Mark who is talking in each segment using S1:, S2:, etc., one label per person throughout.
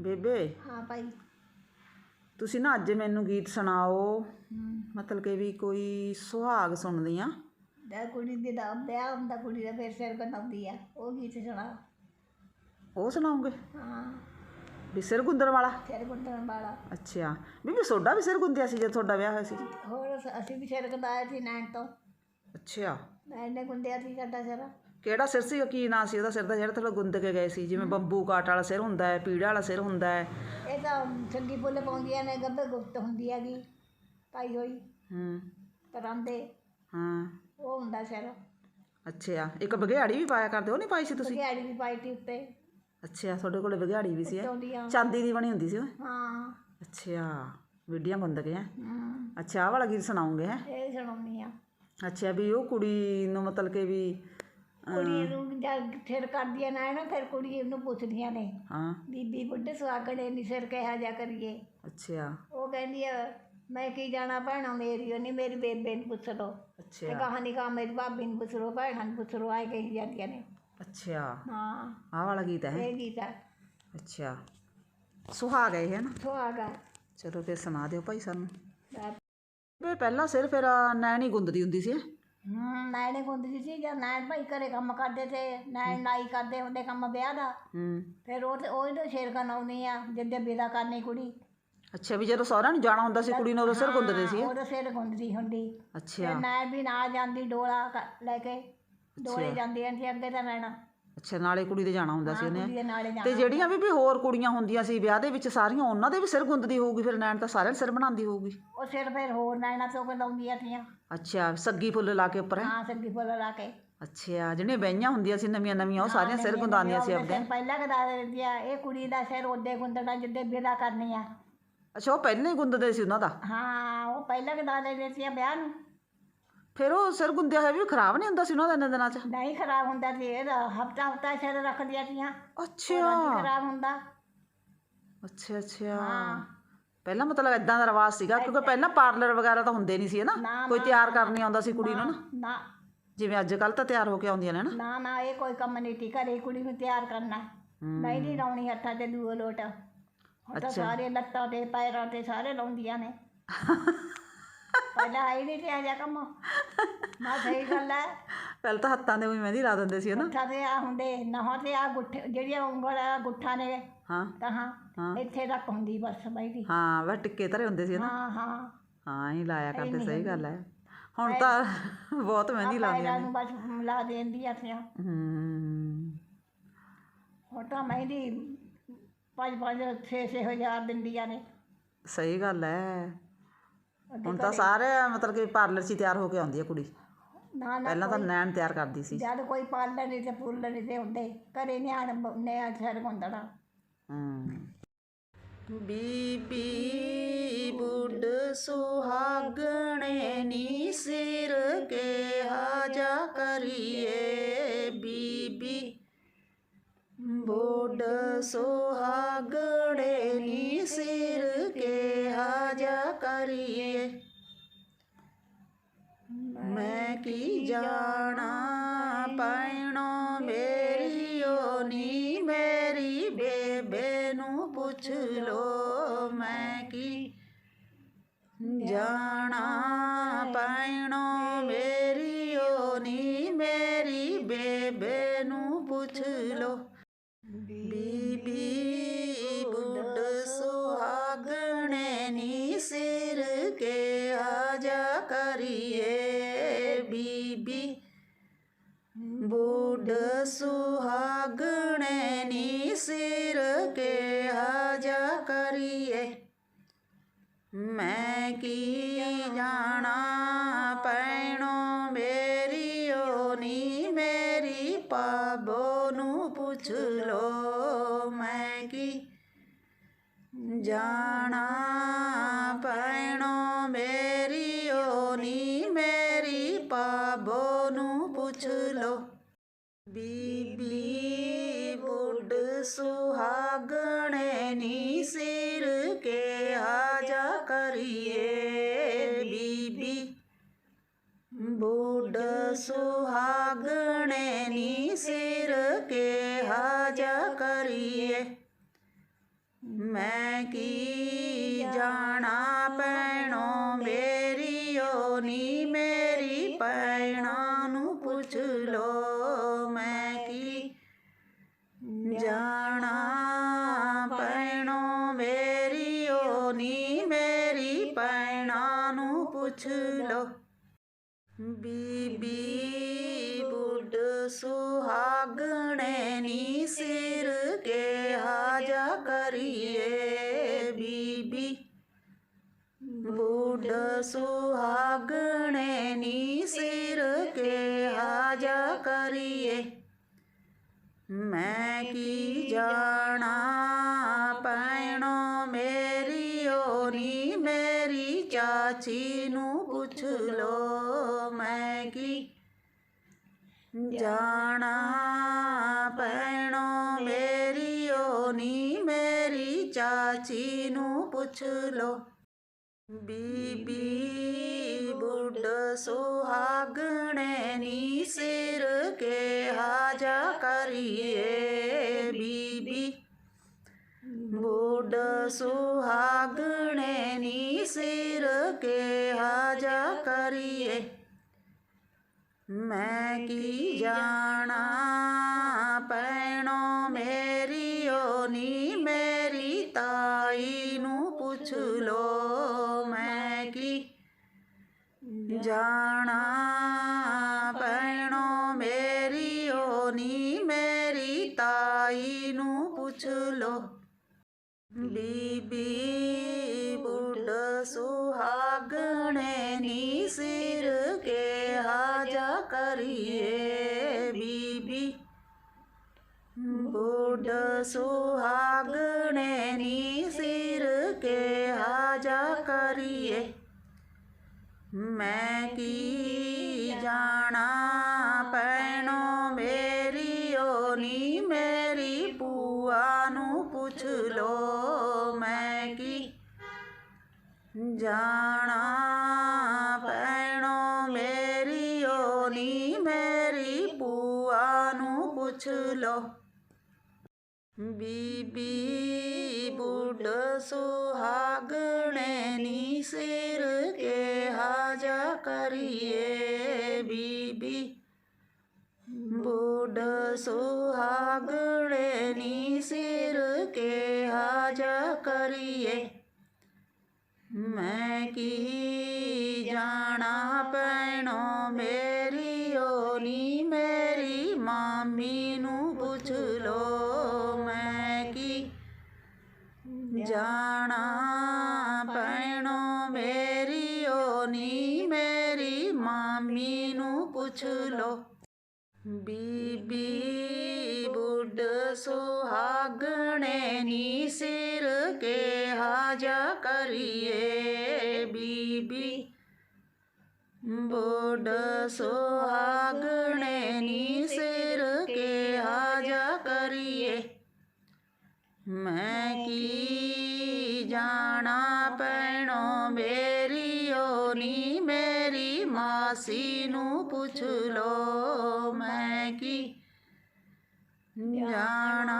S1: ਬੇਬੇ।
S2: ਹਾਂ ਭਾਈ।
S1: ਤੁਸੀਂ ਨਾ ਅੱਜ ਮੈਨੂੰ ਗੀਤ ਸੁਣਾਓ। ਮਤਲਬ ਕਿ ਵੀ ਕੋਈ ਸੁਹਾਗ ਸੁਣਦੀ ਆ।
S2: ਦਾ ਕੁੜੀ ਦੇ ਦਾ ਵਿਆਹ ਹੁੰਦਾ ਕੁੜੀ ਦਾ ਫਿਰ ਸਿਰ ਬਣਾਉਂਦੀ ਆ। ਉਹ ਗੀਤ ਸੁਣਾ
S1: ਉਹ ਸੁਣਾਉਂਗੇ
S2: ਹਾਂ।
S1: ਵੀ ਸਿਰ ਗੁੰਦਣ ਵਾਲਾ?
S2: ਸਿਰ ਗੁੰਦਣ ਵਾਲਾ।
S1: ਅੱਛਾ। ਬੀਬੀ ਸੋਡਾ ਵੀ ਸਿਰ ਗੁੰਦਿਆ ਸੀ ਜਦ ਤੁਹਾਡਾ ਵਿਆਹ ਹੋਇਆ ਸੀ?
S2: ਹੋਰ ਅਸ- ਵੀ ਸਿਰ ਗੰਦਾਇਆ ਸੀ ਨੈਣ ਤੋਂ।
S1: ਅੱਛਾ।
S2: ਨੈਣ ਨੇ ਗੁੰਦਿਆ ਸੀ ਸਾਡਾ ਸਿਰ।
S1: ਕਿਹੜਾ ਸਿਰ ਸੀ ਕੀ ਨਾਂ ਸੀ ਉਹਦਾ ਸਿਰ ਦਾ ਜਿਹੜਾ ਤੁਹਾਡਾ ਗੁੰਦ ਕੇ ਗਏ ਸੀ ਜਿਵੇਂ ਬੰਬੂ ਕਾਟ ਵਾਲਾ ਸਿਰ ਹੁੰਦਾ ਹੈ ਪੀੜਾ ਵਾਲਾ ਸਿਰ ਹੁੰਦਾ ਹੈ।
S2: ਇਹ ਤਾਂ ਚੰਗੀ ਫੁੱਲ ਪਾਉਂਦੀਆਂ ਨੇ ਗੱਭੇ ਗੁਪਤ ਹੁੰਦੀ ਹੈਗੀ ਪਾਈ ਹੋਈ।
S1: ਹੂੰ।
S2: ਪਰਾਂਦੇ।
S1: ਹਾਂ।
S2: ਉਹ ਹੁੰਦਾ ਸਿਰ।
S1: ਅੱਛਾ ਇੱਕ ਬਗਿਆੜੀ ਵੀ ਪਾਇਆ ਕਰਦੇ ਉਹ ਨਹੀਂ ਪਾਈ ਸੀ ਤੁਸੀਂ?
S2: ਬਗਿਆੜੀ ਵੀ ਪਾਈ ਤੀ ਉੱਤੇ।
S1: ਅੱਛਾ ਤੁਹਾਡੇ ਕੋਲੇ ਬਗਿਆੜੀ ਵੀ ਸੀ ਹੈਂ? ਚਾਂਦੀ ਦੀ ਬਣੀ ਹੁੰਦੀ ਸੀ ਉਹ?
S2: ਹਾਂ।
S1: ਅੱਛਾ ਵੀਡੀਆਂ ਹੈ
S2: ਹੂੰ।
S1: ਅੱਛਾ ਆਹ ਵਾਲਾ ਗੀਤ ਸੁਣਾਉਂਗੇ ਹੈ?
S2: ਇਹ ਸੁਣਾਉਣੀ ਆ
S1: ਅੱਛਾ ਵੀ ਉਹ ਕੁੜੀ ਨੂੰ ਮਤਲਬ ਕਿ ਵੀ
S2: ਕੁੜੀ ਨੂੰ ਜਦ ਫਿਰ ਕਰਦੀਆਂ ਨਾ ਨਾ ਫਿਰ ਕੁੜੀ ਨੂੰ ਪੁੱਛਦੀਆਂ ਨੇ
S1: ਹਾਂ।
S2: ਬੀਬੀ ਬੁੱਢੇ ਸੁਆਗਣੇ ਨੀ ਸਿਰ ਕਿਹਾ ਜਾ ਕਰੀਏ।
S1: ਅੱਛਾ।
S2: ਉਹ ਕਹਿੰਦੀ ਆ ਮੈਂ ਕੀ ਜਾਣਾ ਭੈਣਾ ਮੇਰੀ ਉਹ ਨਹੀਂ ਮੇਰੀ ਬੇਬੇ ਨੂੰ ਪੁੱਛ ਲਓ। ਤੇ
S1: ਅੱਛਾ
S2: ਕਹਾਣੀ ਕਹਾ ਮੇਰੀ ਭਾਬੀ ਨੂੰ ਪੁੱਛ ਲਓ ਭੈਣਾਂ ਨੂੰ ਪੁੱਛ ਲਓ ਆਏ ਕਹੀ ਜਾਂਦੀਆਂ ਨੇ।
S1: ਅੱਛਾ।
S2: ਹਾਂ।
S1: ਆਹ ਵਾਲਾ ਗੀਤ ਹੈ।
S2: ਇਹ ਗੀਤ ਆ।
S1: ਅੱਛਾ। ਸੁਹਾਗ ਹੈ ਹੈ ਨਾ?
S2: ਸੁਹਾਗਾ
S1: ਚਲੋ ਫਿਰ ਸੁਣਾ ਦਿਓ ਭਾਈ ਸਾਨੂੰ।
S2: ਹੂੰ
S1: ਵੇ ਪਹਿਲਾਂ ਸਿਰ ਫਿਰ ਨੈਣੀ ਗੁੰਦਦੀ ਹੁੰਦੀ ਸੀ। ਹੈਂ?
S2: ਨਾਇਣੇ ਗੁੰਦਦੀ ਸੀ ਜਦ ਨਾਇਣ ਭਾਈ ਘਰੇ ਕੰਮ ਕਰਦੇ ਤੇ ਨਾਇਣ ਨਾਈ ਕਰਦੇ ਹੁੰਦੇ ਕੰਮ ਵਿਆਹ ਦਾ।
S1: ਹੂੰ
S2: ਫਿਰ ਉਹ ਤੇ ਉਹ ਹੀ ਸ਼ੇਰ ਕਨਾਉਣੀ ਆ ਜਿੱਦੇ ਵਿਦਾ ਕਰਨੀ ਕੁੜੀ।
S1: ਅੱਛਾ ਵੀ ਜਦੋਂ ਸਹੁਰਿਆਂ ਨੂੰ ਜਾਣਾ ਹੁੰਦਾ ਸੀ ਕੁੜੀ ਨੂੰ ਉਦੋਂ ਸਿਰ ਗੁੰਦਦੇ ਸੀ?
S2: ਉਹਦਾ ਸਿਰ ਗੁੰਦਦੀ ਹੁੰਦੀ।
S1: ਅੱਛਾ।
S2: ਨਾਇਣ ਵੀ ਨਾਲ ਜਾਂਦੀ ਡੋਲਾ ਕ- ਲੈ ਕੇ। ਡੋਲੇ ਜਾਂਦੀਆਂ ਸੀ ਅੱਗੇ ਤਾਂ ਨਾਇਣਾ
S1: ਅੱਛਾ ਨਾਲੇ ਕੁੜੀ ਦੇ ਜਾਣਾ ਹੁੰਦਾ ਸੀ
S2: ਕੁੜੀ
S1: ਉਹਨੇ
S2: ਨਾਲੇ
S1: ਤੇ
S2: ਜਾਣਾ
S1: ਜਿਹੜੀਆਂ ਵੀ ਵੀ ਹੋਰ ਕੁੜੀਆਂ ਹੁੰਦੀਆਂ ਸੀ ਵਿਆਹ ਦੇ ਵਿੱਚ ਸਾਰੀਆਂ ਉਹਨਾਂ ਦੇ ਵੀ ਸਿਰ ਗੁੰਦਦੀ ਹੋਊਗੀ ਫਿਰ ਨੈਣ ਤਾਂ ਸਾਰਿਆਂ ਦੇ ਸਿਰ ਬਣਾਉਂਦੀ ਹੋਊਗੀ।
S2: ਉਹ ਸਿਰ ਫਿਰ ਹੋਰ ਨਾਇਣਾ ਤੋਂ ਲਾਉਂਦੀਆਂ ਥੀਆਂ
S1: ਅੱਛਾ ਸੱਗੀ ਫੁੱਲ ਲਾ ਕੇ ਉੱਪਰ ਹੈਂ?
S2: ਹਾਂ ਸੱਗੀ ਫੁੱਲ ਲਾ ਕੇ।
S1: ਅੱਛਾ ਜਿਹੜੀਆਂ ਬਹਿਆਂ ਹੁੰਦੀਆਂ ਸੀ ਨਵੀਆਂ ਨਵੀਆਂ ਉਹ ਸਾਰੀਆਂ ਸਿਰ ਗੁੰਦਾਉਂਦੀਆਂ ਸੀ ਆਪਦੇ।
S2: ਪਹਿਲਾਂ ਕਦਾ ਦਿੰਦੀ ਆ ਇਹ ਕੁੜੀ ਦਾ ਸਿਰ ਉਹਦੇ ਗੁੰਦਣਾ ਜਿੱਦੇ ਵਿਦਾ ਕਰਨੀ ਆ
S1: ਅੱਛਾ ਉਹ ਪਹਿਲਾਂ ਹੀ ਗੁੰਦਦੇ ਸੀ ਉਹਨਾਂ ਦਾ?
S2: ਹਾਂ ਉਹ ਪਹਿਲਾਂ ਕਦਾ ਦੇ ਦਿੱਤੀ ਆ ਵਿਆਹ ਨੂੰ।
S1: ਫਿਰ ਉਹ ਸਿਰ ਗੁੰਦਿਆ ਹੋਇਆ ਵੀ ਖਰਾਬ ਨਹੀਂ ਹੁੰਦਾ ਸੀ ਉਹਨਾਂ ਦਾ ਇੰਨੇ ਦਿਨਾਂ 'ਚ?
S2: ਨਹੀਂ ਖਰਾਬ ਹੁੰਦਾ ਸੀ ਇਹ ਹਫਤਾ ਹਫਤਾ ਸਿਰ ਰੱਖਦੀਆਂ ਸੀਆਂ।
S1: ਅੱਛਾ।
S2: ਨਹੀਂ ਖਰਾਬ ਹੁੰਦਾ।
S1: ਅੱਛਾ ਅੱਛਾ।
S2: ਹਾਂ।
S1: ਪਹਿਲਾਂ ਮਤਲਬ ਇਦਾਂ ਦਾ ਰਿਵਾਜ ਸੀਗਾ ਕਿਉਂਕਿ ਪਹਿਲਾਂ ਪਾਰਲਰ ਵਗੈਰਾ ਤਾਂ ਹੁੰਦੇ ਨਹੀਂ ਸੀ ਨਾ
S2: ਨਾ,
S1: ਕੋਈ ਤਿਆਰ ਕਰਨੀ ਆਉਂਦਾ ਸੀ ਕੁੜੀ ਨੂੰ ਨਾ
S2: ਨਾ।
S1: ਜਿਵੇਂ ਅੱਜ ਕੱਲ ਤਾਂ ਤਿਆਰ ਹੋ ਕੇ ਆਉਂਦੀਆਂ ਨੇ ਨਾ
S2: ਨਾ ਨਾ ਇਹ ਕੋਈ ਕੰਮ ਨਹੀਂ ਤੀ ਘਰੇ ਕੁੜੀ ਨੂੰ ਤਿਆਰ ਕਰਨਾ। ਨਹੀਂ ਨਹੀਂ ਲਾਉਣੀ ਹੱਥਾਂ ਤੇ ਦੂਏ ਲੋਟ। ਤਾਂ ਸਾਰੇ ਲੱਤਾਂ ਤੇ ਪੈਰਾਂ ਤੇ ਸਾਰੇ ਲਾਉਂਦੀਆਂ ਨੇ। ਪਹਿਲਾਂ ਆਈ ਨਹੀਂ ਤੇ ਆ ਜਾ ਕੰਮ। ਮਾ ਸਹੀ ਗੱਲ ਹੈ
S1: ਪਹਿਲਾਂ ਤਾਂ ਹੱਥਾਂ ਦੇ ਵੀ ਮਹਿੰਦੀ ਲਾ ਦਿੰਦੇ ਸੀ ਨਾ?
S2: ਹੱਥਾਂ ਤੇ ਆ ਹੁੰਦੇ ਨਹਾਂ ਤੇ ਆ ਗੁੱਠ ਜਿਹੜੀਆਂ ਉਂਗਲ ਆ ਗੁੱਠਾਂ ਨੇ
S1: ਹਾਂ।
S2: ਕਹਾਂ ਇੱਥੇ ਤੱਕ ਹੁੰਦੀ ਬਸ ਬਈ ਦੀ।
S1: ਹਾਂ ਵਾ ਟਿੱਕੇ ਧਰੇ ਹੁੰਦੇ ਸੀ ਨਾ?
S2: ਹਾਂ ਹਾਂ।
S1: ਹਾਂ ਹੀ ਲਾਇਆ ਕਰਦੇ ਸਹੀ ਗੱਲ ਹੈ ਹੁਣ ਤਾਂ ਬਹੁਤ ਮਹਿੰਦੀ ਲਾਉਂਦੀਆਂ
S2: ਨੂੰ। ਬਸ ਲਾ ਦੇਂਦੀਆਂ ਥੀਆਂ
S1: ਹੂੰ।
S2: ਹੁਣ ਤਾਂ ਮਹਿੰਦੀ ਪੰਜ ਪੰਜ ਛੇ ਛੇ ਹਜ਼ਾਰ ਦਿੰਦੀਆਂ ਨੇ।
S1: ਸਹੀ ਗੱਲ ਹੈ ਹੁਣ ਤਾਂ ਸਾਰੇ ਮਤਲਬ ਕਿ ਪਾਰਲਰ 'ਚ ਹੀ ਤਿਆਰ ਹੋ ਕੇ ਆਉਂਦੀ ਹੈ ਕੁੜੀ।
S2: ਨਾ ਨਾ
S1: ਪਹਿਲਾਂ ਤਾਂ ਨੈਣ ਤਿਆਰ ਕਰਦੀ ਸੀ।
S2: ਜਦ ਕੋਈ ਪਾਲਣ ਨਹੀਂ ਤੇ ਫੁੱਲ ਨਹੀਂ ਤੇ ਹੁੰਦੇ ਘਰੇ ਨਿਆਣ ਨਿਆਣ ਸਿਰ ਗੁੰਦਣਾ
S1: ਹੂੰ। ਬੀਬੀ ਬੁੱਢ ਸੁਹਾਗਣੇ ਨੀ ਸਿਰ ਕੇ ਹਾਜਾ ਕਰੀਏ ਬੀਬੀ ਬੁੱਢ ਸੁਹਾਗਣੇ ਨੀ ਕੀ ਜਾਣਾ ਪੈਣੋ ਮੇਰੀ ਓ ਨੀ ਮੇਰੀ ਬੇਬੇ ਨੂੰ ਪੁੱਛ ਲੋ ਮੈਂ ਕੀ ਜਾਣਾ ਪੈਣੋ ਮੇਰੀ ਓ ਨੀ ਮੇਰੀ ਬੇਬੇ ਨੂੰ ਪੁੱਛ ਲੋ। ਕਰੀਏ? ਮੈਂ ਕੀ ਜਾਣਾ ਪੈਣੋ? ਮੇਰੀ ਓ ਨੀ ਮੇਰੀ ਪਾਬੋ ਨੂੰ ਪੁੱਛ ਲੋ। ਮੈਂ ਕੀ ਜਾਣਾ ਪੈਣੋ? ਮੇਰੀ ਓ ਨੀ ਮੇਰੀ ਪਾਬੋ ਨੂੰ ਪੁੱਛ ਲੋ। ਬੀਬੀ ਸੁਹਾਗਣੇ ਨੀ ਸਿਰ ਕੇ ਆਜਾ ਕਰੀਏ ਬੀਬੀ। ਬੁੱਢ ਸੁਹਾਗਣੇ ਨੀ ਸਿਰ ਕੇ ਹਾਜਾ ਕਰੀਏ। ਮੈਂ ਕੀ ਜਾਣਾ ਪੈਣੋ ਮੇਰੀ ਓ ਨੀ ਮੇਰੀ ਪੈਣਾ ਨੂੰ ਪੁੱਛ ਲੋ। ਸੁਹਾਗਣੇ ਨੀ ਸਿਰ ਕੇ ਹਾਜਾ ਕਰੀਏ, ਬੀਬੀ। ਬੁੱਢ ਸੁਹਾਗਣੇ ਨੀ ਸਿਰ ਕੇ ਹਾਜਾ ਕਰੀਏ। ਮੈਂ ਕੀ ਜਾਣਾ ਪੈਣੋ ਮੇਰੀ ਓਨੀ, ਮੇਰੀ ਚਾਚੀ ਨੂੰ ਪੁੱਛ ਲੋ। ਜਾਣਾ ਪੈਣੋ ਮੇਰੀ ਓ ਨੀ ਮੇਰੀ ਚਾਚੀ ਨੂੰ ਪੁੱਛ ਲੋ ਬੀਬੀ ਬੁੱਢ ਸੁਹਾਗਣੇ ਨੀ ਸਿਰ ਕੇ ਹਾਜਾ ਕਰੀਏ ਬੀਬੀ। ਬੁੱਢ ਸੁਹਾਗਣੇ ਨੀ ਸਿਰ ਕੇ ਹਾਜਾ ਕਰੀਏ। ਮੈਂ ਕੀ ਜਾਣਾ? ਪੈਣੋ ਮੇਰੀ ਓ ਨੀ ਮੇਰੀ ਤਾਈ ਨੂੰ ਪੁੱਛ ਲੋ। ਮੈਂ ਕੀ ਜਾਣਾ? ਪੈਣੋ ਮੇਰੀ ਓ ਨੀ ਮੇਰੀ ਤਾਈ ਨੂੰ ਪੁੱਛ ਲੋ। ਬੀਬੀ ਬੁੱਢ ਸੁਹਾਗਣੇ ਨੀ ਸਿਰ ਕੇ ਹਾਜਾ ਕਰੀਏ ਮੈਂ ਕੀ ਜਾਣਾ ਪੈਣੋ ਮੇਰੀ ਓ ਨੀ ਮੇਰੀ ਪੂਆ ਨੂੰ ਪੁੱਛ ਲੋ ਮੈਂ ਕੀ ਜਾਣਾ ਪੈਣੋ ਮੇਰੀ ਓ ਨੀ ਮੇਰੀ ਪੂਆ ਨੂੰ ਪੁੱਛ ਲੋ ਬੀਬੀ ਬੁੱਢ ਸੁਹਾਗਣੇ ਨੀ ਸਿਰ ਕੇ ਹਾਜਾ ਕਰੀਏ ਬੀਬੀ ਬੁੱਢ ਸੁਹਾਗਣੇ ਨੀ ਸਿਰ ਕੇ ਹਾਜਾ ਕਰੀਏ ਮੈਂ ਕੀ ਜਾਣਾ ਜਾਣਾ ਪੈਣੋ ਮੇਰੀ ਓ ਨੀ, ਮੇਰੀ ਮਾਮੀ ਨੂੰ ਪੁੱਛ ਲੋ ਬੀਬੀ ਬੁੱਢ ਸੁਹਾਗਣੇ ਨੀ ਸਿਰ ਕੇ ਹਾਜਾ ਕਰੀਏ। ਬੀਬੀ ਬੁੱਢ ਸੁਹਾਗਣੇ ਨੀ ਸਿਰ ਕੇ ਹਾਜਾ ਕਰੀਏ। ਮੈਂ ਕੀ ਜਾਣਾ ਪੈਣੋ ਮੇਰੀ ਓ ਨੀ ਮੇਰੀ ਮਾਸੀ ਨੂੰ ਪੁੱਛ ਲੋ ਮੈਂ ਕੀ ਜਾਣਾ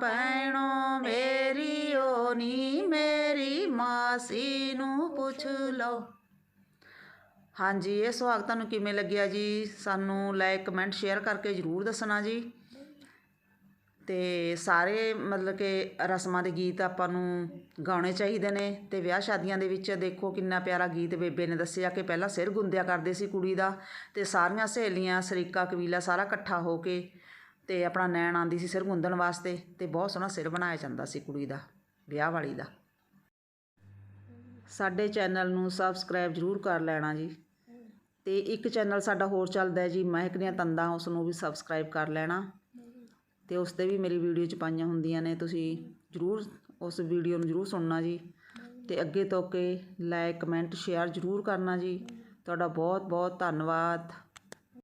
S1: ਪੈਣੋ ਮੇਰੀ ਓ ਨੀ ਮੇਰੀ ਮਾਸੀ ਨੂੰ ਪੁੱਛ ਲੋ। ਹਾਂਜੀ ਇਹ ਸੁਹਾਗ ਤੁਹਾਨੂੰ ਕਿਵੇਂ ਲੱਗਿਆ ਜੀ? ਸਾਨੂੰ ਲਾਈਕ ਕਮੈਂਟ ਸ਼ੇਅਰ ਕਰਕੇ ਜਰੂਰ ਦੱਸਣਾ ਜੀ। ਅਤੇ ਸਾਰੇ ਮਤਲਬ ਕਿ ਰਸਮਾਂ ਦੇ ਗੀਤ ਆਪਾਂ ਨੂੰ ਗਾਉਣੇ ਚਾਹੀਦੇ ਨੇ ਅਤੇ ਵਿਆਹ ਸ਼ਾਦੀਆਂ ਦੇ ਵਿੱਚ ਦੇਖੋ ਕਿੰਨਾ ਪਿਆਰਾ ਗੀਤ ਬੇਬੇ ਨੇ ਦੱਸਿਆ ਕਿ ਪਹਿਲਾਂ ਸਿਰ ਗੁੰਦਿਆ ਕਰਦੇ ਸੀ ਕੁੜੀ ਦਾ ਅਤੇ ਸਾਰੀਆਂ ਸਹੇਲੀਆਂ, ਸਰੀਕਾ, ਕਬੀਲਾ ਸਾਰਾ ਇਕੱਠਾ ਹੋ ਕੇ ਅਤੇ ਆਪਣਾ ਨੈਣ ਆਉਂਦੀ ਸੀ ਸਿਰ ਗੁੰਦਣ ਵਾਸਤੇ ਅਤੇ ਬਹੁਤ ਸੋਹਣਾ ਸਿਰ ਬਣਾਇਆ ਜਾਂਦਾ ਸੀ ਕੁੜੀ ਦਾ, ਵਿਆਹ ਵਾਲੀ ਦਾ। ਸਾਡੇ ਚੈਨਲ ਨੂੰ ਸਬਸਕ੍ਰਾਈਬ ਜਰੂਰ ਕਰ ਲੈਣਾ ਜੀ ਅਤੇ ਇੱਕ ਚੈਨਲ ਸਾਡਾ ਹੋਰ ਚੱਲਦਾ ਜੀ, ਮਹਿਕ ਦੀਆਂ ਤੰਦਾਂ ਉਸ ਨੂੰ ਵੀ ਸਬਸਕ੍ਰਾਈਬ ਕਰ ਲੈਣਾ। ਅਤੇ ਉਸ ਤੇ ਵੀ ਮੇਰੀ ਵੀਡੀਓ ਚ ਪਾਈਆਂ ਹੁੰਦੀਆਂ ਨੇ, ਤੁਸੀਂ ਜਰੂਰ ਉਸ ਵੀਡੀਓ ਨੂੰ ਜਰੂਰ ਸੁਣਨਾ ਜੀ। ਅਤੇ ਅੱਗੇ ਤੋਂ ਕੇ ਲਾਈਕ ਕਮੈਂਟ ਸ਼ੇਅਰ ਜਰੂਰ ਕਰਨਾ ਜੀ। ਤੁਹਾਡਾ ਬਹੁਤ ਬਹੁਤ ਧੰਨਵਾਦ।